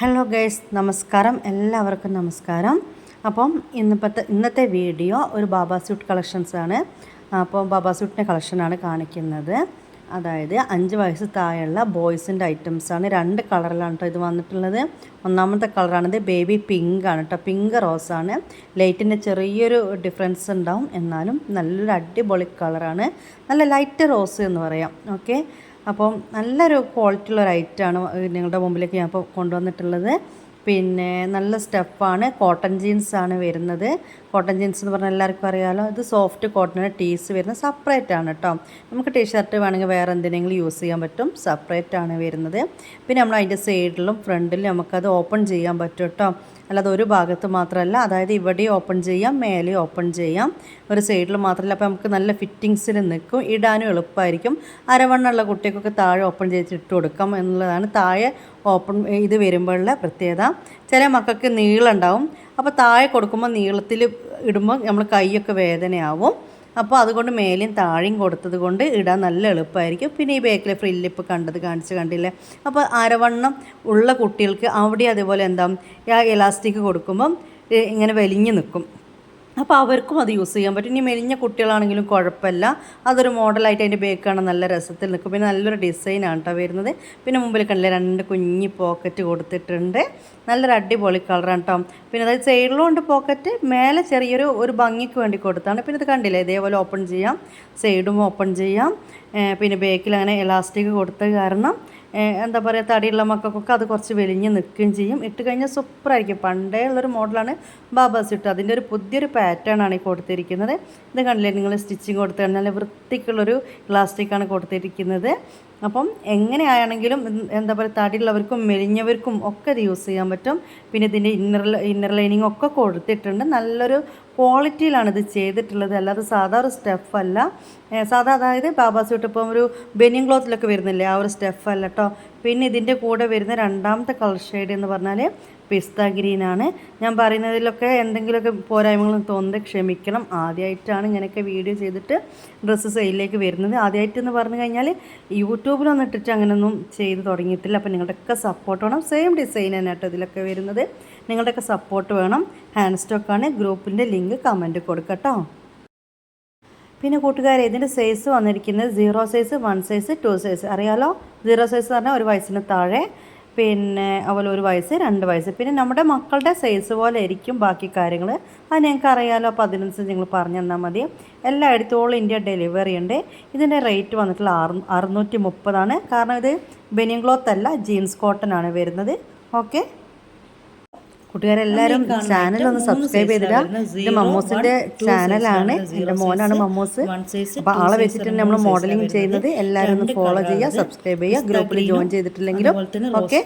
Hello guys നമസ്കാരം. എല്ലാവർക്കും നമസ്കാരം. അപ്പം ഇന്നിപ്പത്തെ ഇന്നത്തെ വീഡിയോ ഒരു ബാബാ സ്യൂട്ട് കളക്ഷൻസ് ആണ്. അപ്പോൾ ബാബാ സ്യൂട്ടിന്റെ കളക്ഷനാണ് കാണിക്കുന്നത്. അതായത് അഞ്ച് വയസ്സ് താഴെയുള്ള ബോയ്സിന്റെ ഐറ്റംസാണ് രണ്ട് കളറിലാണ് കേട്ടോ ഇത് വന്നിട്ടുള്ളത്. ഒന്നാമത്തെ കളറാണിത് ബേബി പിങ്ക് ആണ് കേട്ടോ പിങ്ക് റോസാണ് ലൈറ്റിന്റെ ചെറിയൊരു ഡിഫറൻസ് ഉണ്ടാവും. എന്നാലും നല്ലൊരു അടിപൊളി കളറാണ് നല്ല ലൈറ്റ് റോസ് എന്ന് പറയാം. ഓക്കെ അപ്പം നല്ലൊരു ക്വാളിറ്റി ഉള്ള ഒരു ഐറ്റമാണ് നിങ്ങളുടെ മുമ്പിലേക്ക് ഞാൻ ഇപ്പോൾ കൊണ്ടുവന്നിട്ടുള്ളത്. പിന്നെ നല്ല സ്റ്റഫാണ് കോട്ടൺ ജീൻസ് ആണ് വരുന്നത്. കോട്ടൺ ജീൻസ് എന്ന് പറഞ്ഞാൽ എല്ലാവർക്കും അറിയാമല്ലോ ഇത് സോഫ്റ്റ് കോട്ടണിന്റെ ടീസ് വരുന്ന സെപ്പറേറ്റ് ആണ് കേട്ടോ നമുക്ക് ടീഷർട്ട് വേണമെങ്കിൽ വേറെ എന്തിനെങ്കിലും യൂസ് ചെയ്യാൻ പറ്റും സെപ്പറേറ്റ് ആണ് വരുന്നത്. പിന്നെ നമ്മൾ അതിന്റെ സൈഡിലും ഫ്രണ്ടിലും നമുക്കത് ഓപ്പൺ ചെയ്യാൻ പറ്റും കേട്ടോ അല്ലാതെ ഒരു ഭാഗത്ത് മാത്രമല്ല അതായത് ഇവിടെ ഓപ്പൺ ചെയ്യാം മേലെ ഓപ്പൺ ചെയ്യാം. ഒരു സൈഡിൽ മാത്രമല്ല അപ്പോൾ നമുക്ക് നല്ല ഫിറ്റിങ്സിൽ നിൽക്കും. ഇടാനും എളുപ്പമായിരിക്കും. അരവണ്ണുള്ള കുട്ടികൾക്കൊക്കെ താഴെ ഓപ്പൺ ചെയ്തിട്ട് ഇട്ട് കൊടുക്കാം എന്നുള്ളതാണ്. താഴെ ഓപ്പൺ ഇത് വരുമ്പോഴുള്ള പ്രത്യേകത. ചില മക്കൾക്ക് നീളം ഉണ്ടാവും അപ്പോൾ താഴെ കൊടുക്കുമ്പോൾ നീളത്തിൽ ഇടുമ്പോൾ നമ്മൾ കൈയൊക്കെ വേദനയാവും. അപ്പോൾ അതുകൊണ്ട് മേലെയും താഴെയും കൊടുത്തത് കൊണ്ട് ഇടാൻ നല്ല എളുപ്പമായിരിക്കും. പിന്നെ ഈ ബേക്കിലെ ഫ്രില്ലിപ്പ് കണ്ടത് കാണിച്ച് കണ്ടില്ലേ? അപ്പോൾ അരവണ്ണം ഉള്ള കുട്ടികൾക്ക് അവിടെ അതുപോലെ എന്താ ഇലാസ്റ്റിക് കൊടുക്കുമ്പം ഇങ്ങനെ വലിഞ്ഞു നിൽക്കും. അപ്പോൾ അവർക്കും അത് യൂസ് ചെയ്യാൻ പറ്റും. ഇനി മെലിഞ്ഞ കുട്ടികളാണെങ്കിലും കുഴപ്പമില്ല. അതൊരു മോഡലായിട്ട് അതിന്റെ ബേക്കാണ് നല്ല രസത്തിൽ നിൽക്കും. പിന്നെ നല്ലൊരു ഡിസൈനാണ് കേട്ടോ വരുന്നത്. പിന്നെ മുമ്പിൽ കണ്ടില്ല രണ്ട് കുഞ്ഞി പോക്കറ്റ് കൊടുത്തിട്ടുണ്ട്. നല്ലൊരു അടിപൊളി കളറാണ് കേട്ടോ പിന്നെ അതായത് സൈഡിലും ഉണ്ട് പോക്കറ്റ് മേലെ ചെറിയൊരു ഒരു ഭംഗിക്ക് വേണ്ടി കൊടുത്താണ്. പിന്നെ ഇത് കണ്ടില്ലേ ഇതേപോലെ ഓപ്പൺ ചെയ്യാം. സൈഡും ഓപ്പൺ ചെയ്യാം. പിന്നെ ബേക്കിൽ അങ്ങനെ എലാസ്റ്റിക് കൊടുത്തത് കാരണം എന്താ പറയുക തടിയുള്ള മക്കൾക്കൊക്കെ അത് കുറച്ച് വെളിഞ്ഞ് നിൽക്കുകയും ചെയ്യും. ഇട്ട് കഴിഞ്ഞാൽ സൂപ്പറായിരിക്കും പണ്ടേ ഉള്ളൊരു മോഡലാണ് ബാബാസ് ഇട്ട് അതിന്റെ ഒരു പുതിയൊരു പാറ്റേൺ ആണ് ഈ കൊടുത്തിരിക്കുന്നത്. ഇത് കണ്ടില്ലേ നിങ്ങൾ സ്റ്റിച്ചിങ് കൊടുത്തു കഴിഞ്ഞാൽ വൃത്തിക്കുള്ളൊരു ഇലാസ്റ്റിക്കാണ് കൊടുത്തിരിക്കുന്നത്. അപ്പം എങ്ങനെയാണെങ്കിലും എന്താ പറയുക തടിയുള്ളവർക്കും മെലിഞ്ഞവർക്കും ഒക്കെ ഇത് യൂസ് ചെയ്യാൻ പറ്റും. പിന്നെ ഇതിന്റെ ഇന്നർ ഇന്നർ ലൈനിങ് ഒക്കെ കൊടുത്തിട്ടുണ്ട്. നല്ലൊരു ക്വാളിറ്റിയിലാണ് ഇത് ചെയ്തിട്ടുള്ളത്. അല്ലാതെ സാധാ ഒരു സ്റ്റെഫല്ല സാധാ അതായത് ബാബാ സ്യൂട്ട് ഇപ്പം ഒരു ബെനിയൻ ക്ലോത്തിലൊക്കെ വരുന്നില്ലേ ആ ഒരു സ്റ്റെഫല്ല കേട്ടോ പിന്നെ ഇതിന്റെ കൂടെ വരുന്ന രണ്ടാമത്തെ കളർ ഷെയ്ഡ് എന്ന് പറഞ്ഞാൽ പിസ്ത ഗ്രീനാണ്. ഞാൻ പറയുന്നതിലൊക്കെ എന്തെങ്കിലുമൊക്കെ പോരായ്മകളും തോന്നുന്നത് ക്ഷമിക്കണം. ആദ്യമായിട്ടാണ് ഇങ്ങനെയൊക്കെ വീഡിയോ ചെയ്തിട്ട് ഡ്രസ്സ് സെയിലിലേക്ക് വരുന്നത്. ആദ്യമായിട്ട് എന്ന് പറഞ്ഞു കഴിഞ്ഞാൽ യൂട്യൂബിലൊന്നും ഇട്ടിട്ട് അങ്ങനെയൊന്നും ചെയ്ത് തുടങ്ങിയിട്ടില്ല. അപ്പോൾ നിങ്ങളുടെയൊക്കെ സപ്പോർട്ട് വേണം. സെയിം ഡിസൈൻ തന്നെ കേട്ടോ ഇതിലൊക്കെ വരുന്നത്. നിങ്ങളുടെയൊക്കെ സപ്പോർട്ട് വേണം. ഹാൻഡ് സ്റ്റോക്കാണ് ഗ്രൂപ്പിന്റെ ലിങ്ക് കമന്റ് കൊടുക്കട്ടോ പിന്നെ കൂട്ടുകാരെ ഇതിന്റെ സൈസ് വന്നിരിക്കുന്നത് zero size one size two size അറിയാലോ? സീറോ സൈസ് പറഞ്ഞാൽ ഒരു വയസ്സിന് താഴെ. പിന്നെ അതുപോലെ ഒരു വയസ്സ് രണ്ട് വയസ്സ്. പിന്നെ നമ്മുടെ മക്കളുടെ സൈസ് പോലെ ആയിരിക്കും ബാക്കി കാര്യങ്ങൾ അത് ഞങ്ങൾക്ക് അറിയാലോ അപ്പോൾ അതിനനുസരിച്ച് നിങ്ങൾ പറഞ്ഞു തന്നാൽ മതി. എല്ലാ ഓൾ ഇന്ത്യ ഡെലിവറി ഉണ്ട്. ഇതിന്റെ റേറ്റ് വന്നിട്ടുള്ള അറു അറുന്നൂറ്റി മുപ്പതാണ്. കാരണം ഇത് ബെനിയൻ ക്ലോത്ത് അല്ല ജീൻസ് കോട്ടൺ ആണ് വരുന്നത്. ഓക്കെ കൂട്ടുകാരെല്ലാവരും ചാനൽ ഒന്ന് സബ്സ്ക്രൈബ് ചെയ്തിട്ട് ഇത് മമ്മൂസിന്റെ ചാനലാണ് എന്റെ മോനാണ് മമ്മൂസ്. അപ്പൊ ആളെ വെച്ചിട്ട് നമ്മൾ മോഡലിംഗ് ചെയ്യുന്നത്. എല്ലാവരും ഒന്ന് ഫോളോ ചെയ്യുക സബ്സ്ക്രൈബ് ചെയ്യുക ഗ്രൂപ്പിൽ ജോയിൻ ചെയ്തിട്ടില്ലെങ്കിലും. ഓക്കെ